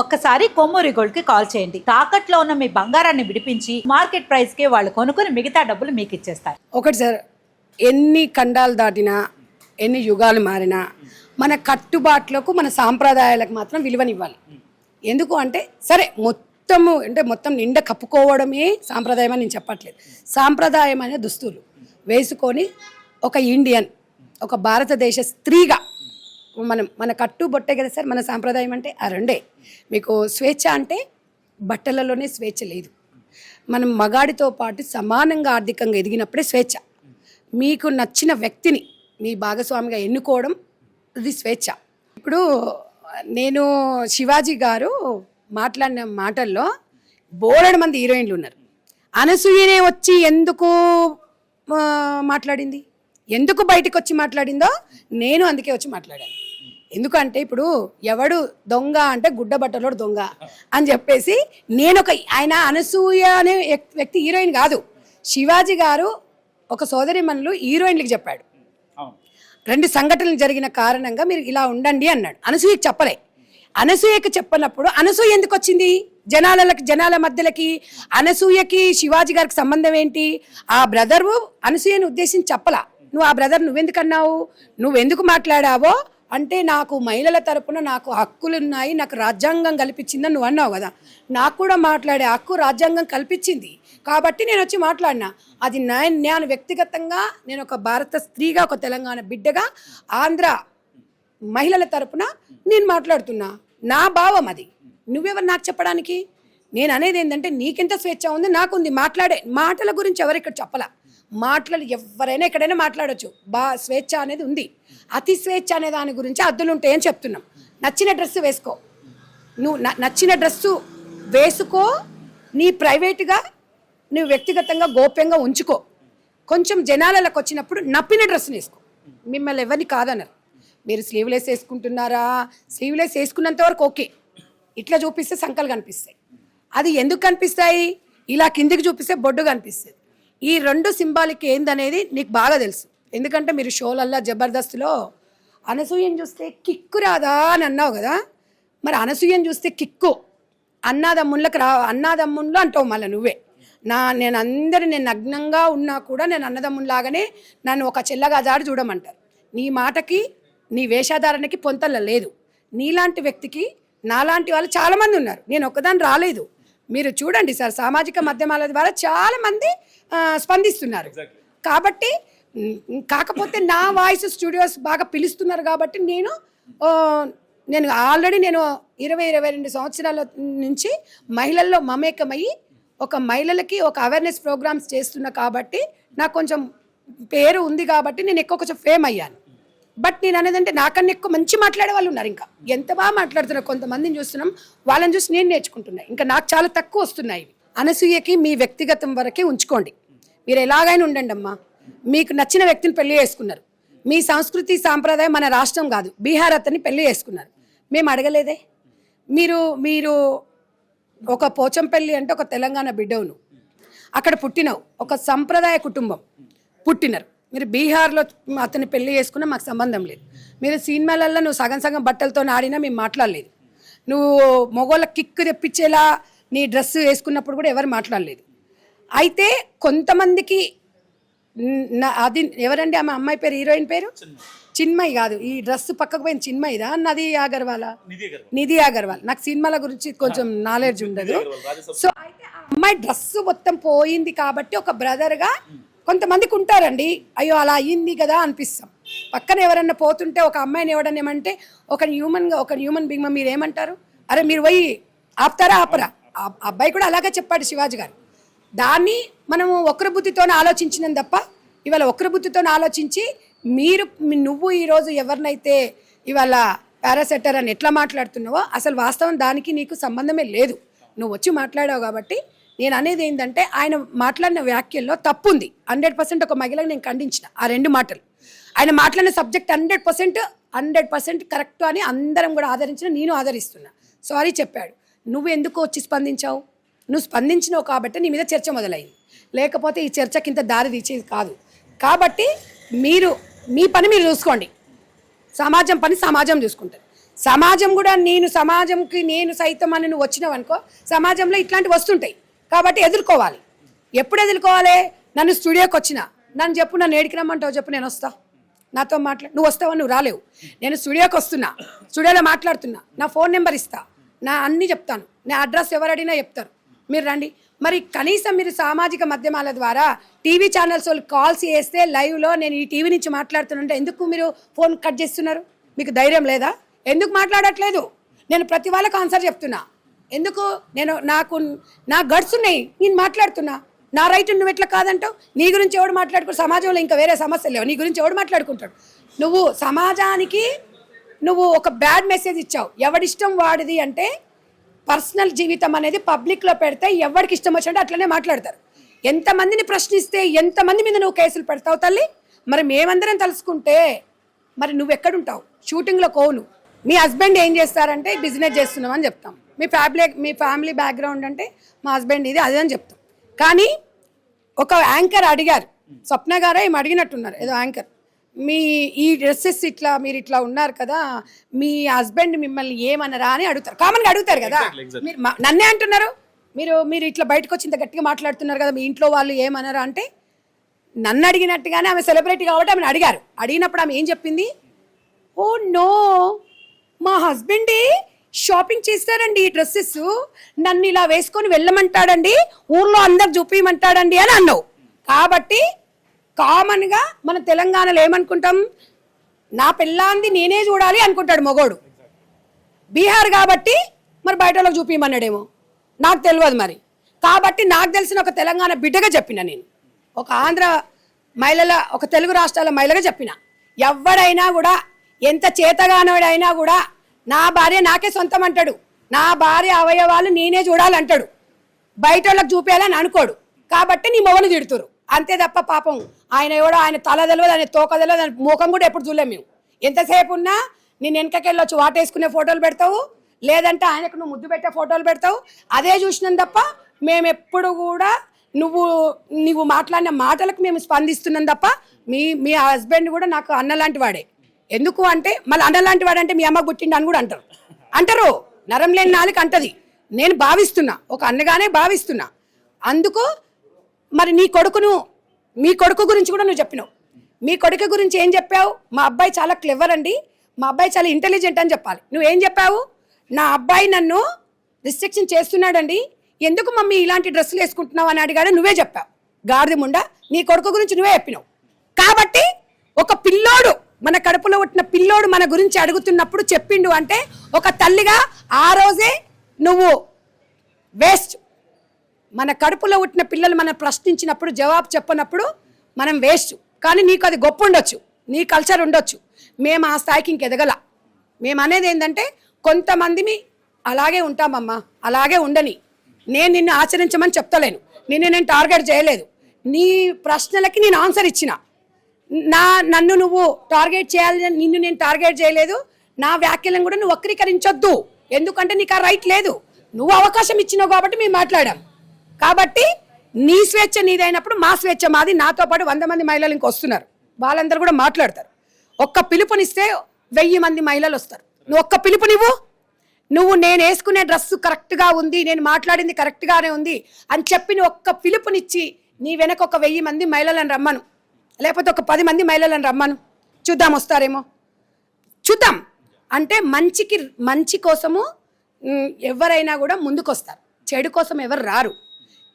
ఒక్కసారి కొమ్మూరి గోల్డ్కి కాల్ చేయండి. తాకట్లో ఉన్న మీ బంగారాన్ని విడిపించి మార్కెట్ ప్రైస్కి వాళ్ళు కొనుక్కుని మిగతా డబ్బులు మీకు ఇచ్చేస్తారు. ఒకటి సార్ ఎన్ని ఖండాలు దాటినా ఎన్ని యుగాలు మారినా మన కట్టుబాట్లకు మన సాంప్రదాయాలకు మాత్రం విలువనివ్వాలి. ఎందుకు అంటే సరే మొత్తము అంటే మొత్తం నిండా కప్పుకోవడమే సాంప్రదాయం అని నేను చెప్పట్లేదు. సాంప్రదాయం అనే దుస్తులు వేసుకొని ఒక ఇండియన్ ఒక భారతదేశ స్త్రీగా మనం మన కట్టు బొట్టే కదా సార్ మన సాంప్రదాయం అంటే ఆ రెండే. మీకు స్వేచ్ఛ అంటే బట్టలలోనే స్వేచ్ఛ లేదు. మనం మగాడితో పాటు సమానంగా ఆర్థికంగా ఎదిగినప్పుడే స్వేచ్ఛ. మీకు నచ్చిన వ్యక్తిని మీ భాగస్వామిగా ఎన్నుకోవడం అది స్వేచ్ఛ. ఇప్పుడు నేను శివాజీ గారు మాట్లాడిన మాటల్లో బోలెడు మంది హీరోయిన్లు ఉన్నారు. అనసూయనే వచ్చి ఎందుకు మాట్లాడింది? ఎందుకు బయటకు వచ్చి మాట్లాడిందో నేను అందుకే వచ్చి మాట్లాడాను. ఎందుకంటే ఇప్పుడు ఎవడు దొంగ అంటే గుడ్డ బట్టలోడు దొంగ అని చెప్పేసి నేను ఒక ఆయన అనసూయ అనే వ్యక్- వ్యక్తి హీరోయిన్ కాదు. శివాజీ గారు ఒక సోదరిమణులు హీరోయిన్లకు చెప్పాడు. రెండు సంఘటనలు జరిగిన కారణంగా మీరు ఇలా ఉండండి అన్నాడు. అనసూయకి చెప్పలే. అనసూయకి చెప్పనప్పుడు అనసూయ ఎందుకు వచ్చింది? జనాలకి జనాల మధ్యలకి. అనసూయకి శివాజీ గారికి సంబంధం ఏంటి? ఆ బ్రదరు అనసూయని ఉద్దేశించి చెప్పలా. నువ్వు ఆ బ్రదర్ నువ్వెందుకు అన్నావు? నువ్వెందుకు మాట్లాడావో అంటే నాకు మహిళల తరపున నాకు హక్కులు ఉన్నాయి నాకు రాజ్యాంగం కల్పించిందని నువ్వు అన్నావు కదా. నాకు కూడా మాట్లాడే హక్కు రాజ్యాంగం కల్పించింది. కాబట్టి నేను వచ్చి మాట్లాడినా. అది నా నేను వ్యక్తిగతంగా నేను ఒక భారత స్త్రీగా ఒక తెలంగాణ బిడ్డగా ఆంధ్ర మహిళల తరపున నేను మాట్లాడుతున్నా. నా భావం అది. నువ్వెవరు నాకు చెప్పడానికి? నేను అనేది ఏంటంటే నీకెంత స్వేచ్ఛ ఉంది నాకుంది. మాట్లాడే మాటల గురించి ఎవరు ఇక్కడ చెప్పలా? మాటలు ఎవరైనా ఎక్కడైనా మాట్లాడచ్చు. బా స్వేచ్ఛ అనేది ఉంది. అతి స్వేచ్ఛ అనే దాని గురించి అద్దులు ఉంటాయని చెప్తున్నాం. నచ్చిన డ్రెస్ వేసుకో. నువ్వు న- నచ్చిన డ్రెస్సు వేసుకో నీ ప్రైవేట్గా నువ్వు వ్యక్తిగతంగా గోప్యంగా ఉంచుకో. కొంచెం జనాలకు వచ్చినప్పుడు నప్పిన డ్రెస్సుని వేసుకో. మిమ్మల్ని ఎవరిని కాదన్నారు మీరు స్లీవ్లెస్ వేసుకుంటున్నారా? స్లీవ్లెస్ వేసుకున్నంత వరకు ఓకే. ఇట్లా చూపిస్తే సంకలు కనిపిస్తాయి. అది ఎందుకు కనిపిస్తాయి? ఇలా కిందికి చూపిస్తే బొడ్డు కనిపిస్తుంది. ఈ రెండు సింబాలిక్ ఏందనేది నీకు బాగా తెలుసు. ఎందుకంటే మీరు షోలల్లా జబర్దస్త్లో అనసూయను చూస్తే కిక్కు రాదా అని అన్నావు కదా మరి అనసూయను చూస్తే కిక్కు. అన్నాదమ్ముళ్ళకి రా అన్నాదమ్ముళ్ళు అంటావు మళ్ళీ నువ్వే. నా నేను అందరి నేను నగ్నంగా ఉన్నా కూడా నేను అన్నదమ్ములాగానే నన్ను ఒక చెల్లగా జాడి చూడమంటారు. నీ మాటకి నీ వేషాధారణకి పొంతల లేదు. నీలాంటి వ్యక్తికి నాలాంటి వాళ్ళు చాలామంది ఉన్నారు. నేను ఒక్కదాన్ని రాలేదు. మీరు చూడండి సార్ సామాజిక మాధ్యమాల ద్వారా చాలామంది స్పందిస్తున్నారు. కాబట్టి కాకపోతే నా వాయిస్ స్టూడియోస్ బాగా పిలుస్తున్నారు కాబట్టి నేను నేను ఆల్రెడీ నేను ఇరవై ఇరవై రెండు సంవత్సరాల నుంచి మహిళల్లో మమేకమయ్యి ఒక మహిళలకి ఒక అవేర్నెస్ ప్రోగ్రామ్స్ చేస్తున్నా కాబట్టి నాకు కొంచెం పేరు ఉంది కాబట్టి నేను ఎక్కువ కొంచెం ఫేమ్ అయ్యాను. బట్ నేను అనేదంటే నాకన్నా ఎక్కువ మంచి మాట్లాడే వాళ్ళు ఉన్నారు ఇంకా. ఎంత బాగా మాట్లాడుతున్నారు కొంతమందిని చూస్తున్నాం వాళ్ళని చూసి నేను నేర్చుకుంటున్నా. ఇంకా నాకు చాలా తక్కువ వస్తున్నాయి. అనసూయకి మీ వ్యక్తిగతం వరకే ఉంచుకోండి. మీరు ఎలాగైనా ఉండండి అమ్మా. మీకు నచ్చిన వ్యక్తిని పెళ్ళి చేసుకున్నారు. మీ సంస్కృతి సాంప్రదాయం మన రాష్ట్రం కాదు. బీహార్ అతన్ని పెళ్ళి చేసుకున్నారు. మేము అడగలేదే? మీరు మీరు ఒక పోచంపల్లి అంటే ఒక తెలంగాణ బిడ్డవును. అక్కడ పుట్టినవు. ఒక సంప్రదాయ కుటుంబం పుట్టినరు. మీరు బీహార్లో అతన్ని పెళ్ళి చేసుకున్నా మాకు సంబంధం లేదు. మీరు సినిమాలల్లో నువ్వు సగం సగం బట్టలతో ఆడినా మేము మాట్లాడలేదు. నువ్వు మొగోళ్ళ కిక్ తెప్పించేలా నీ డ్రెస్ వేసుకున్నప్పుడు కూడా ఎవరు మాట్లాడలేదు. అయితే కొంతమందికి అది ఎవరండి ఆమె అమ్మాయి పేరు హీరోయిన్ పేరు? చిన్మయి. కాదు ఈ డ్రెస్ పక్కకు పోయిన చిన్మయిదా నది అగర్వాలా? నిధి అగర్వాల్. నాకు సినిమాల గురించి కొంచెం నాలెడ్జ్ ఉండదు. సో అయితే ఆ అమ్మాయి డ్రెస్ మొత్తం పోయింది కాబట్టి ఒక బ్రదర్గా కొంతమందికి ఉంటారండి అయ్యో అలా అయ్యింది కదా అనిపిస్తాం. పక్కన ఎవరన్నా పోతుంటే ఒక అమ్మాయిని ఎవడన్నా ఏమంటే ఒక హ్యూమన్గా ఒక హ్యూమన్ బీయింగ్ మీరు ఏమంటారు అరే మీరు పోయి ఆపుతారా ఆపరా? అబ్బాయి కూడా అలాగే చెప్పాడు శివాజీ గారు. దాన్ని మనము ఒకరి బుద్ధితోనే ఆలోచించినాం తప్ప ఇవాళ ఒకరి బుద్ధితోనే ఆలోచించి మీరు నువ్వు ఈరోజు ఎవరినైతే ఇవాళ పారాసెటర్ అని ఎట్లా మాట్లాడుతున్నావో అసలు వాస్తవం దానికి నీకు సంబంధమే లేదు. నువ్వు వచ్చి మాట్లాడావు కాబట్టి నేను అనేది ఏంటంటే ఆయన మాట్లాడిన వ్యాఖ్యల్లో తప్పు ఉంది హండ్రెడ్ పర్సెంట్ ఒక మహిళకు నేను ఖండించిన ఆ రెండు మాటలు. ఆయన మాట్లాడిన subject hundred percent hundred percent correct అని అందరం కూడా ఆదరించిన నేను ఆదరిస్తున్నా. సారీ చెప్పాడు. నువ్వు ఎందుకు వచ్చి స్పందించావు? నువ్వు స్పందించినావు కాబట్టి నీ మీద చర్చ మొదలైంది. లేకపోతే ఈ చర్చకి ఇంత దారి తీసేది కాదు. కాబట్టి మీరు మీ పని మీరు చూసుకోండి. సమాజం పని సమాజం చూసుకుంటారు సమాజం కూడా నేను సమాజంకి నేను సైతం అని నువ్వు వచ్చినావు అనుకో సమాజంలో ఇట్లాంటివి వస్తుంటాయి. కాబట్టి ఎదుర్కోవాలి. ఎప్పుడు ఎదుర్కోవాలి? నన్ను స్టూడియోకి వచ్చిన. నన్ను చెప్పు నన్ను ఏడికి రమ్మంటావు చెప్పు నేను వస్తా. నాతో మాట్లా నువ్వు వస్తావా? నువ్వు రాలేవు. నేను స్టూడియోకి వస్తున్నా. స్టూడియోలో మాట్లాడుతున్నా. నా ఫోన్ నెంబర్ ఇస్తా. నా అన్నీ చెప్తాను. నా అడ్రస్ ఎవరు అడిగినా చెప్తారు. మీరు రండి. మరి కనీసం మీరు సామాజిక మాధ్యమాల ద్వారా టీవీ ఛానల్స్ వాళ్ళు కాల్స్ చేస్తే లైవ్లో నేను ఈ టీవీ నుంచి మాట్లాడుతున్నంటే ఎందుకు మీరు ఫోన్ కట్ చేస్తున్నారు? మీకు ధైర్యం లేదా? ఎందుకు మాట్లాడట్లేదు? నేను ప్రతి వాళ్ళకి ఆన్సర్ చెప్తున్నా. ఎందుకు? నేను నాకు నా గడ్స్ ఉన్నాయి. నేను మాట్లాడుతున్నా. నా రైట్ నువ్వు ఎట్లా కాదంటావు? నీ గురించి ఎవడు మాట్లాడుకో సమాజంలో ఇంకా వేరే సమస్యలు లేవు. నీ గురించి ఎవడు మాట్లాడుకుంటాడు? నువ్వు సమాజానికి నువ్వు ఒక బ్యాడ్ మెసేజ్ ఇచ్చావు. ఎవడిష్టం వాడిది అంటే పర్సనల్ జీవితం అనేది పబ్లిక్లో పెడితే ఎవరికి ఇష్టం వచ్చినట్టు అట్లనే మాట్లాడతారు. ఎంతమందిని ప్రశ్నిస్తే ఎంతమంది మీద నువ్వు కేసులు పెడతావు తల్లి? మరి మేమందరం తలుసుకుంటే మరి నువ్వు ఎక్కడుంటావు? షూటింగ్లో కోను మీ హస్బెండ్ ఏం చేస్తారంటే బిజినెస్ చేస్తున్నామని చెప్తాం. మీ ఫ్యామిలీ మీ ఫ్యామిలీ బ్యాక్గ్రౌండ్ అంటే మా హస్బెండ్ ఇది అదే అని చెప్తాం. కానీ ఒక యాంకర్ అడిగారు. స్వప్న గారే ఏం అడిగినట్టున్నారు. ఏదో యాంకర్. మీ ఈ డ్రెస్సెస్ ఇట్లా మీరు ఇట్లా ఉన్నారు కదా మీ హస్బెండ్ మిమ్మల్ని ఏమన్నారా అని అడుగుతారు. కామన్గా అడుగుతారు కదా. మీరు మా- నన్నే అంటున్నారు? మీరు మీరు ఇట్లా బయటకు వచ్చి ఇంత గట్టిగా మాట్లాడుతున్నారు కదా మీ ఇంట్లో వాళ్ళు ఏమన్నారా అంటే నన్ను అడిగినట్టుగానే ఆమె సెలబ్రిటీ కాబట్టి ఆమెను అడిగారు. అడిగినప్పుడు ఆమె ఏం చెప్పింది? Oh no. మా హస్బెండే షాపింగ్ చేస్తారండి ఈ డ్రెస్సెస్. నన్ను ఇలా వేసుకొని వెళ్ళమంటాడండి. ఊర్లో అందరు చూపించమంటాడండి అని అన్నావు. కాబట్టి కామన్గా మన తెలంగాణలో ఏమనుకుంటాం? నా పిల్లాంది నేనే చూడాలి అనుకుంటాడు మొగోడు. బీహార్ కాబట్టి మరి బయట వాళ్ళకి చూపించమన్నాడేమో నాకు తెలియదు మరి. కాబట్టి నాకు తెలిసిన ఒక తెలంగాణ బిడ్డగా చెప్పిన నేను. ఒక ఆంధ్ర మహిళల ఒక తెలుగు రాష్ట్రాల మహిళగా చెప్పిన. ఎవడైనా కూడా ఎంత చేతగానోడైనా కూడా నా భార్య నాకే సొంతం అంటాడు. నా భార్య అవయవాలు నేనే చూడాలంటాడు. బయట వాళ్ళకి చూపేయాలని అనుకోడు. కాబట్టి నీ మొగలు తిడుతురు. అంతే తప్ప పాపం. ఆయన ఎవడో ఆయన తల తెలియదు ఆయన తోక తెలియదు ఆయన ముఖం కూడా ఎప్పుడు చూడలేము మేము. ఎంతసేపు ఉన్నా నేను వెనకకెళ్ళొచ్చు వాటేసుకునే ఫోటోలు పెడతావు. లేదంటే ఆయనకు నువ్వు ముద్దు పెట్టే ఫోటోలు పెడతావు. అదే చూసినాం తప్ప మేము ఎప్పుడు కూడా నువ్వు నువ్వు మాట్లాడిన మాటలకు మేము స్పందిస్తున్నాం తప్ప మీ మీ హస్బెండ్ కూడా నాకు అన్న లాంటి వాడే. ఎందుకు అంటే మళ్ళీ అన్న లాంటి వాడంటే మీ అమ్మ పుట్టిండు అని కూడా అంటారు. అంటారు. నరం లేని నాలుగు అంటది. నేను భావిస్తున్నా. ఒక అన్నగానే భావిస్తున్నా. అందుకు మరి నీ కొడుకును మీ కొడుకు గురించి కూడా నువ్వు చెప్పినావు. మీ కొడుకు గురించి ఏం చెప్పావు? మా అబ్బాయి చాలా క్లెవర్ అండి. మా అబ్బాయి చాలా ఇంటెలిజెంట్ అని చెప్పాలి. నువ్వేం చెప్పావు? నా అబ్బాయి నన్ను రిస్ట్రిక్షన్ చేస్తున్నాడండి. ఎందుకు మమ్మీ ఇలాంటి డ్రెస్సులు వేసుకుంటున్నావు అని అడిగాడు. నువ్వే చెప్పావు. గాడిద ముండా నీ కొడుకు గురించి నువ్వే చెప్పినావు. కాబట్టి ఒక పిల్లోడు మన కడుపులో పుట్టిన పిల్లోడు మన గురించి అడుగుతున్నప్పుడు చెప్పిండు అంటే ఒక తల్లిగా ఆ రోజే నువ్వు వేస్ట్. మన కడుపులో పుట్టిన పిల్లలు మనం ప్రశ్నించినప్పుడు జవాబు చెప్పనప్పుడు మనం వేస్ట్. కానీ నీకు అది గొప్ప ఉండొచ్చు. నీ కల్చర్ ఉండొచ్చు. మేము ఆ స్థాయికి ఇంకెదగల మేము అనేది ఏంటంటే కొంతమందిని అలాగే ఉంటామమ్మా. అలాగే ఉండని. నేను నిన్ను ఆచరించమని చెప్తలేను. నిన్ను నేను టార్గెట్ చేయలేదు. నీ ప్రశ్నలకి నేను ఆన్సర్ ఇచ్చిన. నా నన్ను నువ్వు టార్గెట్ చేయాలని నిన్ను నేను టార్గెట్ చేయలేదు. నా వ్యాఖ్యలను కూడా నువ్వు వక్రీకరించొద్దు. ఎందుకంటే నీకు ఆ రైట్ లేదు. నువ్వు అవకాశం ఇచ్చినావు కాబట్టి మేము మాట్లాడాం. కాబట్టి నీ స్వేచ్ఛ నీదైనప్పుడు మా స్వేచ్ఛ మాది. నాతో పాటు వంద మంది మహిళలు ఇంక వస్తున్నారు. వాళ్ళందరూ కూడా మాట్లాడతారు. ఒక్క పిలుపునిస్తే వెయ్యి మంది మహిళలు వస్తారు. నువ్వు ఒక్క పిలుపునివ్వు నువ్వు. నేను వేసుకునే డ్రెస్ కరెక్ట్గా ఉంది నేను మాట్లాడింది కరెక్ట్గానే ఉంది అని చెప్పి నువ్వు ఒక్క పిలుపునిచ్చి నీ వెనక ఒక వెయ్యి మంది మహిళలను రమ్మను. లేకపోతే ఒక పది మంది మహిళలను రమ్మను. చూద్దాం వస్తారేమో. చూద్దాం. అంటే మంచికి మంచి కోసము ఎవరైనా కూడా ముందుకు వస్తారు చెడు కోసం ఎవరు రారు.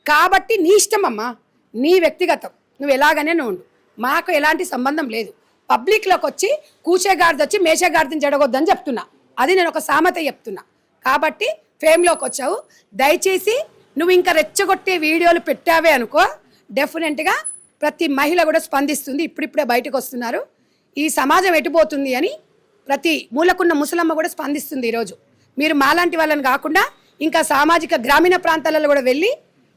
కాబట్టి నీ ఇష్టం అమ్మా. నీ వ్యక్తిగతం. నువ్వు ఎలాగనే నువ్వు ఉండు. మాకు ఎలాంటి సంబంధం లేదు. పబ్లిక్లోకి వచ్చి కూచేగాడిది వచ్చి మేషగాడిదని జడగొద్దని చెప్తున్నా. అది నేను ఒక సామెత చెప్తున్నా. కాబట్టి ఫేమ్లోకి వచ్చావు. దయచేసి నువ్వు ఇంకా రెచ్చగొట్టే వీడియోలు పెట్టావే అనుకో. డెఫినెట్గా ప్రతి మహిళ కూడా స్పందిస్తుంది ఇప్పుడిప్పుడే బయటకు వస్తున్నారు. ఈ సమాజం ఎటుపోతుంది అని ప్రతి మూలకున్న ముసలమ్మ కూడా స్పందిస్తుంది ఈరోజు. మీరు మాలాంటి వాళ్ళని కాకుండా ఇంకా సామాజిక గ్రామీణ ప్రాంతాలలో కూడా వెళ్ళి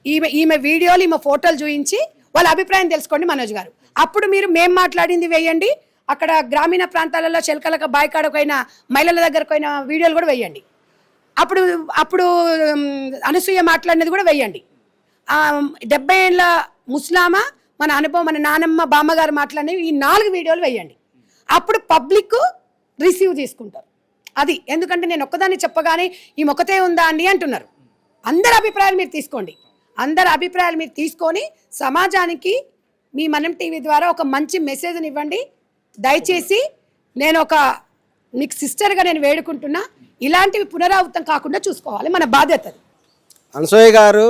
ఈమె ఈమె వీడియోలు ఈమె ఫోటోలు చూపించి వాళ్ళ అభిప్రాయం తెలుసుకోండి మనోజ్ గారు. అప్పుడు మీరు మేం మాట్లాడింది వేయండి అక్కడ గ్రామీణ ప్రాంతాలలో చెలకలక బాయికాడకైనా మహిళల దగ్గరకైనా వీడియోలు కూడా వేయండి. అప్పుడు అప్పుడు అనసూయ మాట్లాడినది కూడా వేయండి. డెబ్బై ఏళ్ళ ముస్లామా మన అనుభవం మన నానమ్మ బామ్మగారు మాట్లాడినవి ఈ నాలుగు వీడియోలు వేయండి. అప్పుడు పబ్లిక్ రిసీవ్ తీసుకుంటారు. అది ఎందుకంటే నేను ఒక్కదాన్ని చెప్పగానే ఈ మొక్కతే ఉందా అండి అంటున్నారు. అందరి అభిప్రాయాలు మీరు తీసుకోండి. అందరి అభిప్రాయాలు మీరు తీసుకొని సమాజానికి మీ మనం టీవీ ద్వారా ఒక మంచి మెసేజ్ని ఇవ్వండి. దయచేసి నేను ఒక మీకు సిస్టర్గా నేను వేడుకుంటున్నా. ఇలాంటివి పునరావృతం కాకుండా చూసుకోవాలి. మన బాధ్యత అనసూయ గారు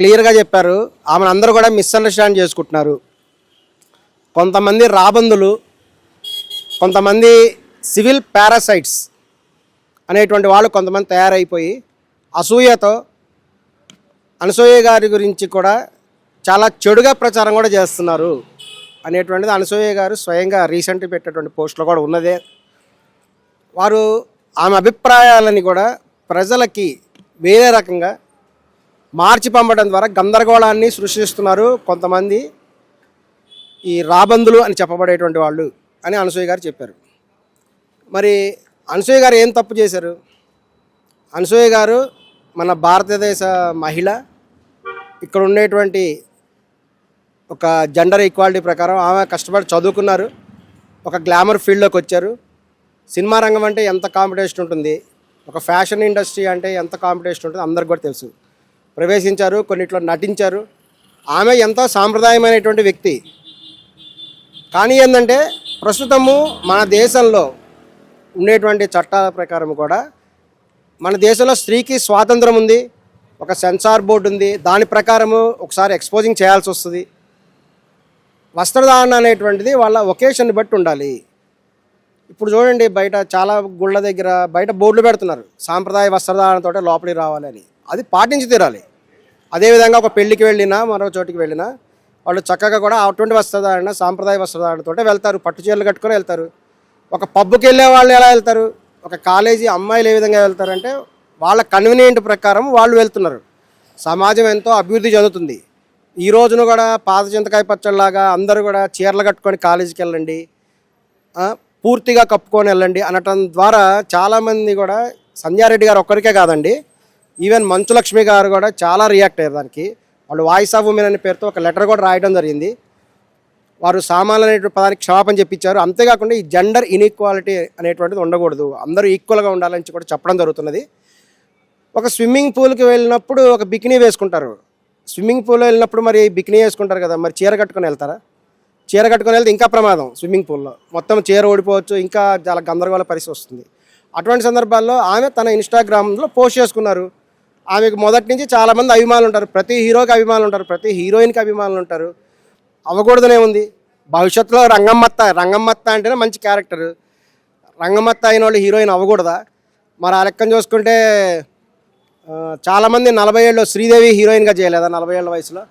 క్లియర్గా చెప్పారు. ఆమెను అందరూ కూడా మిస్అండర్స్టాండ్ చేసుకుంటున్నారు. కొంతమంది రాబందులు కొంతమంది సివిల్ పారాసైట్స్ అనేటువంటి వాళ్ళు కొంతమంది తయారైపోయి అసూయతో అనసూయ గారి గురించి కూడా చాలా చెడుగా ప్రచారం కూడా చేస్తున్నారు అనేటువంటిది అనసూయ గారు స్వయంగా రీసెంట్గా పెట్టేటువంటి పోస్ట్లో కూడా ఉన్నదే. వారు ఆమె అభిప్రాయాలని కూడా ప్రజలకి వేరే రకంగా మార్చి పంపడం ద్వారా గందరగోళాన్ని సృష్టిస్తున్నారు కొంతమంది ఈ రాబందులు అని చెప్పబడేటువంటి వాళ్ళు అని అనసూయ గారు చెప్పారు. మరి అనసూయ గారు ఏం తప్పు చేశారు? అనసూయ గారు మన భారతదేశ మహిళ ఇక్కడ ఉండేటువంటి ఒక జెండర్ ఈక్వాలిటీ ప్రకారం ఆమె కష్టపడి చదువుకున్నారు ఒక గ్లామర్ ఫీల్డ్లోకి వచ్చారు. సినిమా రంగం అంటే ఎంత కాంపిటీషన్ ఉంటుంది? ఒక ఫ్యాషన్ ఇండస్ట్రీ అంటే ఎంత కాంపిటీషన్ ఉంటుంది? అందరికి కూడా తెలుసు. ప్రవేశించారు కొన్నిట్లో నటించారు. ఆమె ఎంతో సాంప్రదాయమైనటువంటి వ్యక్తి. కానీ ఏంటంటే ప్రస్తుతము మన దేశంలో ఉండేటువంటి చట్టాల ప్రకారం కూడా మన దేశంలో స్త్రీకి స్వాతంత్రం ఉంది ఒక సెన్సార్ బోర్డు ఉంది దాని ప్రకారము ఒకసారి ఎక్స్పోజింగ్ చేయాల్సి వస్తుంది. వస్త్రధారణ అనేటువంటిది వాళ్ళ ఒకేషన్ బట్టి ఉండాలి. ఇప్పుడు చూడండి బయట చాలా గుళ్ళ దగ్గర బయట బోర్డులు పెడుతున్నారు సాంప్రదాయ వస్త్రధారణతో లోపలికి రావాలని అది పాటించి తీరాలి. అదేవిధంగా ఒక పెళ్ళికి వెళ్ళినా మరో చోటికి వెళ్ళినా వాళ్ళు చక్కగా కూడా అటువంటి వస్త్రధారణ సాంప్రదాయ వస్త్రధారణతోటే వెళ్తారు. పట్టు చీరలు కట్టుకొని వెళ్తారు. ఒక పబ్బుకి వెళ్ళే వాళ్ళు ఎలా వెళ్తారు? ఒక కాలేజీ అమ్మాయిలు ఏ విధంగా వెళ్తారంటే వాళ్ళ కన్వీనియంట్ ప్రకారం వాళ్ళు వెళ్తున్నారు. సమాజం ఎంతో అభివృద్ధి చెందుతుంది. ఈ రోజున కూడా పాత చింతకాయ పచ్చళ్ళలాగా అందరూ కూడా చీరలు కట్టుకొని కాలేజీకి వెళ్ళండి పూర్తిగా కప్పుకొని వెళ్ళండి అనటం ద్వారా చాలామంది కూడా సంధ్యారెడ్డి గారు ఒక్కరికే కాదండి ఈవెన్ మంచులక్ష్మి గారు కూడా చాలా రియాక్ట్ అయ్యారు దానికి. వాళ్ళు వాయిస్ ఆఫ్ ఉమెన్ అనే పేరుతో ఒక లెటర్ కూడా రాయడం జరిగింది. వారు సామాన్లు అనేటువంటి పదానికి క్షమాపణ చెప్పించారు అంతేకాకుండా ఈ జెండర్ ఇన్ఈక్వాలిటీ అనేటువంటిది ఉండకూడదు. అందరూ ఈక్వల్గా ఉండాలని కూడా చెప్పడం జరుగుతున్నది. ఒక స్విమ్మింగ్ పూల్కి వెళ్ళినప్పుడు ఒక బికినీ వేసుకుంటారు. స్విమ్మింగ్ పూల్ వెళ్ళినప్పుడు మరి బికినీ వేసుకుంటారు కదా మరి చీర కట్టుకొని వెళ్తారా? చీర కట్టుకొని వెళ్తే ఇంకా ప్రమాదం స్విమ్మింగ్ పూల్లో మొత్తం చీర ఓడిపోవచ్చు ఇంకా చాలా గందరగోళ పరిస్థితి వస్తుంది. అటువంటి సందర్భాల్లో ఆమె తన ఇన్స్టాగ్రామ్లో పోస్ట్ చేసుకున్నారు. ఆమెకు మొదటి నుంచి చాలామంది అభిమానులు ఉంటారు. ప్రతి హీరోకి అభిమానులు ఉంటారు. ప్రతి హీరోయిన్కి అభిమానులు ఉంటారు. అవ్వకూడదనే ఉంది. భవిష్యత్తులో రంగమ్మత్త రంగమ్మత్త అంటేనే మంచి క్యారెక్టర్ రంగమ్మత్త అయిన వాళ్ళు హీరోయిన్ అవ్వకూడదా? మరి ఆ లెక్కన చూసుకుంటే చాలామంది నలభై ఏళ్ళు శ్రీదేవి హీరోయిన్గా చేయలేదా? నలభై ఏళ్ళ వయసులో?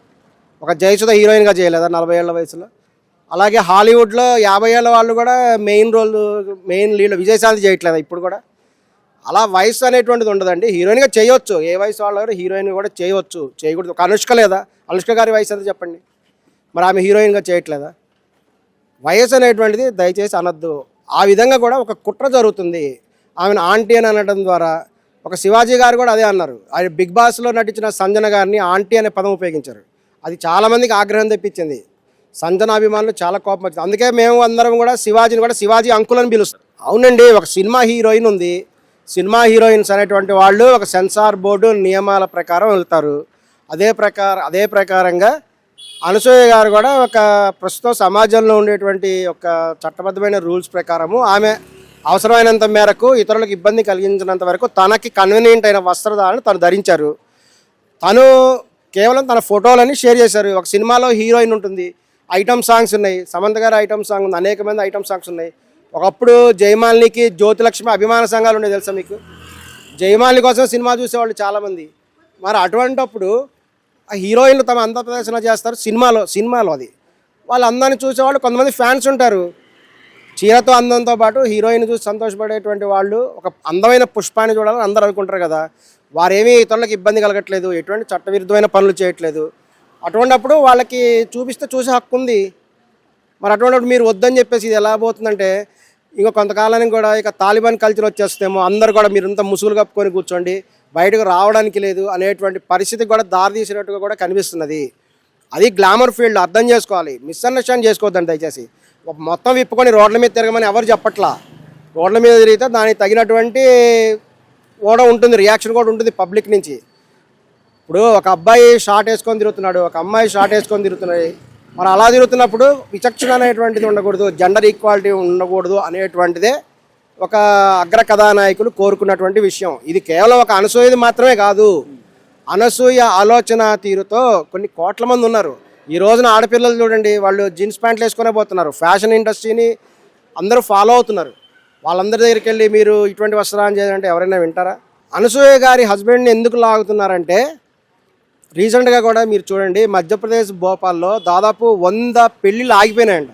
ఒక జయసుధ హీరోయిన్గా చేయలేదా? నలభై ఏళ్ళ వయసులో? అలాగే హాలీవుడ్లో యాభై ఏళ్ళ వాళ్ళు కూడా main role main lead Vijayashanti చేయట్లేదా ఇప్పుడు కూడా? అలా వయసు అనేటువంటిది ఉండదండి. హీరోయిన్గా చేయొచ్చు. ఏ వయసు వాళ్ళు హీరోయిన్ కూడా చేయవచ్చు చేయకూడదు. ఒక అనుష్క లేదా? అనుష్క గారి వయసు ఎంత చెప్పండి? మరి ఆమె హీరోయిన్గా చేయట్లేదా? వయసు అనేటువంటిది దయచేసి అనద్దు. ఆ విధంగా కూడా ఒక కుట్ర జరుగుతుంది. ఆమెను ఆంటీ అని అనడం ద్వారా ఒక శివాజీ గారు కూడా అదే అన్నారు. ఆయన బిగ్ బాస్లో నటించిన సంజన గారిని ఆంటీ అనే పదం ఉపయోగించారు. అది చాలామందికి ఆగ్రహం తెప్పించింది. సంజన అభిమానులు చాలా కోపం వచ్చింది. అందుకే మేము అందరం కూడా శివాజీని కూడా శివాజీ అంకుల్ అని పిలుస్తాం అవునండి. ఒక సినిమా హీరోయిన్ ఉంది. సినిమా హీరోయిన్స్ అనేటువంటి వాళ్ళు ఒక సెన్సార్ బోర్డు నియమాల ప్రకారం వెళ్తారు. అదే ప్రకారం అదే ప్రకారంగా అనసూయ గారు కూడా ఒక ప్రస్తుతం సమాజంలో ఉండేటువంటి ఒక చట్టబద్ధమైన రూల్స్ ప్రకారము ఆమె అవసరమైనంత మేరకు ఇతరులకు ఇబ్బంది కలిగించినంత వరకు తనకి కన్వీనియంట్ అయిన వస్త్రధారణ తను ధరించారు. తను కేవలం తన ఫోటోలని షేర్ చేశారు. ఒక సినిమాలో హీరోయిన్ ఉంటుంది. ఐటమ్ సాంగ్స్ ఉన్నాయి. సమంత గారి ఐటమ్ సాంగ్ ఉంది. అనేక మంది ఐటమ్ సాంగ్స్ ఉన్నాయి. ఒకప్పుడు జయమాలినికి జ్యోతిలక్ష్మి అభిమాన సంఘాలు ఉన్నాయి తెలుసా మీకు? జయమాలిని కోసం సినిమా చూసేవాళ్ళు చాలామంది. మరి అటువంటప్పుడు ఆ హీరోయిన్లు తమ అంద ప్రదర్శన చేస్తారు సినిమాలో సినిమాలో అది. వాళ్ళ అందాన్ని చూసేవాళ్ళు కొంతమంది ఫ్యాన్స్ ఉంటారు. చీరతో అందంతో పాటు హీరోయిన్ చూసి సంతోషపడేటువంటి వాళ్ళు ఒక అందమైన పుష్పాన్ని చూడాలని అందరూ అనుకుంటారు కదా. వారేమీ ఇతరులకు ఇబ్బంది కలగట్లేదు ఎటువంటి చట్టవిరుద్ధమైన పనులు చేయట్లేదు. అటువంటిప్పుడు వాళ్ళకి చూపిస్తే చూసే హక్కు ఉంది మరి అటువంటిప్పుడు మీరు వద్దని చెప్పేసి ఇది ఎలా పోతుందంటే ఇంకో కొంతకాలానికి కూడా ఇక తాలిబాన్ కల్చర్ వచ్చేస్తేమో అందరు కూడా మీరంతా ముసుగులు కప్పుకొని కూర్చోండి బయటకు రావడానికి లేదు అనేటువంటి పరిస్థితి కూడా దారితీసినట్టుగా కూడా కనిపిస్తున్నది. అది గ్లామర్ ఫీల్డ్ అర్థం చేసుకోవాలి మిస్అండర్స్టాండ్ చేసుకోవద్దండి దయచేసి. మొత్తం విప్పుకొని రోడ్ల మీద తిరగమని ఎవరు చెప్పట్లా? రోడ్ల మీద తిరిగితే దానికి తగినటువంటి కూడా ఉంటుంది రియాక్షన్ కూడా ఉంటుంది పబ్లిక్ నుంచి. ఇప్పుడు ఒక అబ్బాయి షార్ట్ వేసుకొని తిరుగుతున్నాడు ఒక అమ్మాయి షార్ట్ వేసుకొని తిరుగుతున్నాయి మరి అలా తిరుగుతున్నప్పుడు విచక్షణ అనేటువంటిది ఉండకూడదు జెండర్ ఈక్వాలిటీ ఉండకూడదు అనేటువంటిదే ఒక అగ్ర కథానాయకులు కోరుకున్నటువంటి విషయం. ఇది కేవలం ఒక అనసూయది మాత్రమే కాదు. అనసూయ ఆలోచన తీరుతో కొన్ని కోట్ల మంది ఉన్నారు. ఈ రోజున ఆడపిల్లలు చూడండి వాళ్ళు జీన్స్ ప్యాంట్లు వేసుకునే పోతున్నారు. ఫ్యాషన్ ఇండస్ట్రీని అందరూ ఫాలో అవుతున్నారు. వాళ్ళందరి దగ్గరికి వెళ్ళి మీరు ఇటువంటి వస్త్రాలు చేయాలంటే ఎవరైనా వింటారా? అనసూయ గారి హస్బెండ్ని ఎందుకు లాగుతున్నారంటే రీసెంట్గా కూడా మీరు చూడండి మధ్యప్రదేశ్ భోపాల్లో దాదాపు వంద పెళ్ళిళ్ళు ఆగిపోయినాయండి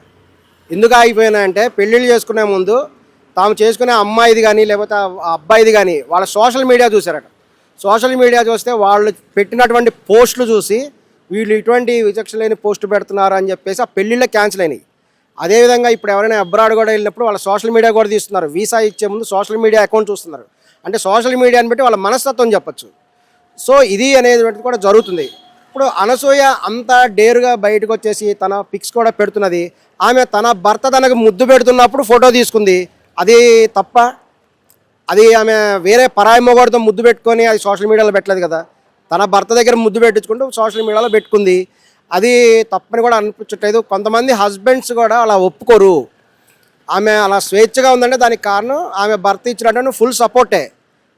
ఎందుకు ఆగిపోయినాయంటే పెళ్ళిళ్ళు చేసుకునే ముందు తాము చేసుకునే అమ్మాయిది కానీ లేకపోతే అబ్బాయిది కానీ వాళ్ళ సోషల్ మీడియా చూసారట సోషల్ మీడియా చూస్తే వాళ్ళు పెట్టినటువంటి పోస్టులు చూసి వీళ్ళు ఇటువంటి విచక్షణ లేని పోస్టు పెడుతున్నారు అని చెప్పేసి ఆ పెళ్ళిళ్ళే క్యాన్సిల్ అయినాయి. అదేవిధంగా ఇప్పుడు ఎవరైనా అబ్రాడ్ కూడా వెళ్ళినప్పుడు వాళ్ళ సోషల్ మీడియా కూడా తీస్తున్నారు. వీసా ఇచ్చే ముందు సోషల్ మీడియా అకౌంట్ చూస్తున్నారు. అంటే సోషల్ మీడియాని బట్టి వాళ్ళ మనస్తత్వం చెప్పచ్చు. సో ఇది అనేది కూడా జరుగుతుంది. ఇప్పుడు అనసూయ అంత డేరుగా బయటకు వచ్చేసి తన పిక్స్ కూడా పెడుతున్నది. ఆమె తన భర్త తనకు ముద్దు పెడుతున్నప్పుడు ఫోటో తీసుకుంది. అది తప్ప అది ఆమె వేరే పరాయి మొగాడితో ముద్దు పెట్టుకొని అది సోషల్ మీడియాలో పెట్టలేదు కదా. తన భర్త దగ్గర ముద్దు పెట్టించుకుంటూ సోషల్ మీడియాలో పెట్టుకుంది. అది తప్పని కూడా అనిపించట్లేదు. కొంతమంది హస్బెండ్స్ కూడా అలా ఒప్పుకోరు. ఆమె అలా స్వేచ్ఛగా ఉందంటే దానికి కారణం ఆమె భర్త ఇచ్చినట్టు ఫుల్ సపోర్టే.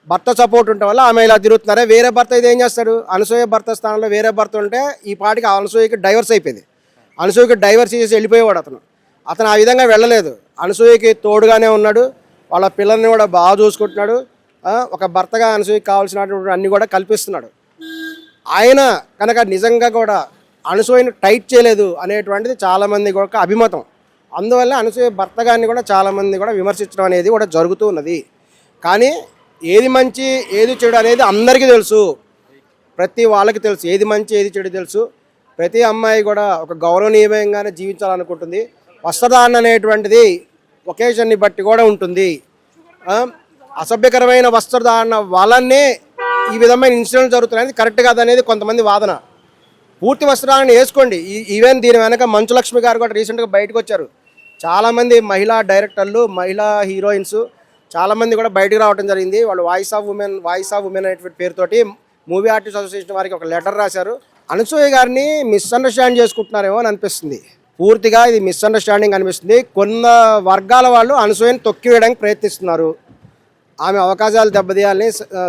భర్త సపోర్ట్ ఉండటం వల్ల ఆమె ఇలా తిరుగుతున్నారే. వేరే భర్త ఇది ఏం చేస్తాడు? అనసూయ భర్త స్థానంలో వేరే భర్త ఉంటే ఈ పాటికి అనసూయకి డైవర్స్ అయిపోయింది. అనసూయకి డైవర్స్ చేసి వెళ్ళిపోయేవాడు అతను. అతను ఆ విధంగా వెళ్ళలేదు. అనసూయకి తోడుగానే ఉన్నాడు. వాళ్ళ పిల్లల్ని కూడా బాగా చూసుకుంటున్నాడు. ఒక భర్తగా అనసూయకి కావాల్సినటువంటి అన్ని కూడా కల్పిస్తున్నాడు. ఆయన కనుక నిజంగా కూడా అనసూయను టైట్ చేయలేదు అనేటువంటిది చాలామంది కూడా అభిమతం. అందువల్ల అనసూయ భర్త గారిని కూడా చాలామంది కూడా విమర్శించడం అనేది కూడా జరుగుతూ ఉన్నది. కానీ ఏది మంచి ఏది చెడు అనేది అందరికీ తెలుసు. ప్రతి వాళ్ళకి తెలుసు. ఏది మంచి ఏది చెడు తెలుసు. ప్రతి అమ్మాయి కూడా ఒక గౌరవనీయమయంగానే జీవించాలనుకుంటుంది. వస్త్రధారణ అనేటువంటిది ఒకేషన్ని బట్టి కూడా ఉంటుంది. అసభ్యకరమైన వస్త్రధారణ వలనే ఈ విధమైన ఇన్సిడెంట్ జరుగుతున్నాయి కరెక్ట్ కాదనేది కొంతమంది వాదన. పూర్తి వస్త్రాలను వేసుకోండి. ఈ- ఈవెన్ దీని వెనక మంచు లక్ష్మి గారు కూడా రీసెంట్గా బయటకు వచ్చారు. చాలామంది మహిళా డైరెక్టర్లు మహిళా హీరోయిన్స్ చాలామంది కూడా బయటకు రావడం జరిగింది. వాళ్ళు voice of women voice of women అనేటువంటి పేరుతోటి మూవీ ఆర్టిస్ట్ అసోసియేషన్ వారికి ఒక లెటర్ రాశారు. అనసూయ గారిని మిస్అండర్స్టాండ్ చేసుకుంటున్నారేమో అని అనిపిస్తుంది. పూర్తిగా ఇది మిస్అండర్స్టాండింగ్ అనిపిస్తుంది. కొన్న వర్గాల వాళ్ళు అనసూయని తొక్కివేయడానికి ప్రయత్నిస్తున్నారు. ఆమె అవకాశాలు దెబ్బతీయాలని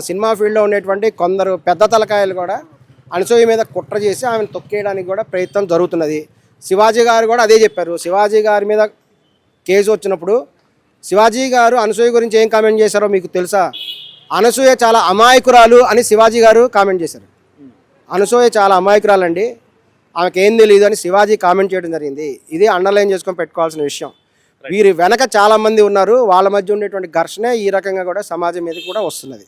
సినిమా ఫీల్డ్లో ఉండేటువంటి కొందరు పెద్ద తలకాయలు కూడా అనసూయ మీద కుట్ర చేసి ఆమెను తొక్కేయడానికి కూడా ప్రయత్నం జరుగుతున్నది. శివాజీ గారు కూడా అదే చెప్పారు. శివాజీ గారి మీద కేసు వచ్చినప్పుడు శివాజీ గారు అనసూయ గురించి ఏం కామెంట్ చేశారో మీకు తెలుసా? అనసూయ చాలా అమాయకురాలు అని శివాజీ గారు కామెంట్ చేశారు. అనసూయ చాలా అమాయకురాలండి. ఆమెకేం తెలియదు అని శివాజీ కామెంట్ చేయడం జరిగింది. ఇది అండర్లైన్ చేసుకొని పెట్టుకోవాల్సిన విషయం. వీరి వెనక చాలా మంది ఉన్నారు. వాళ్ళ మధ్య ఉండేటువంటి ఘర్షణ ఈ రకంగా కూడా సమాజం మీద కూడా వస్తున్నది.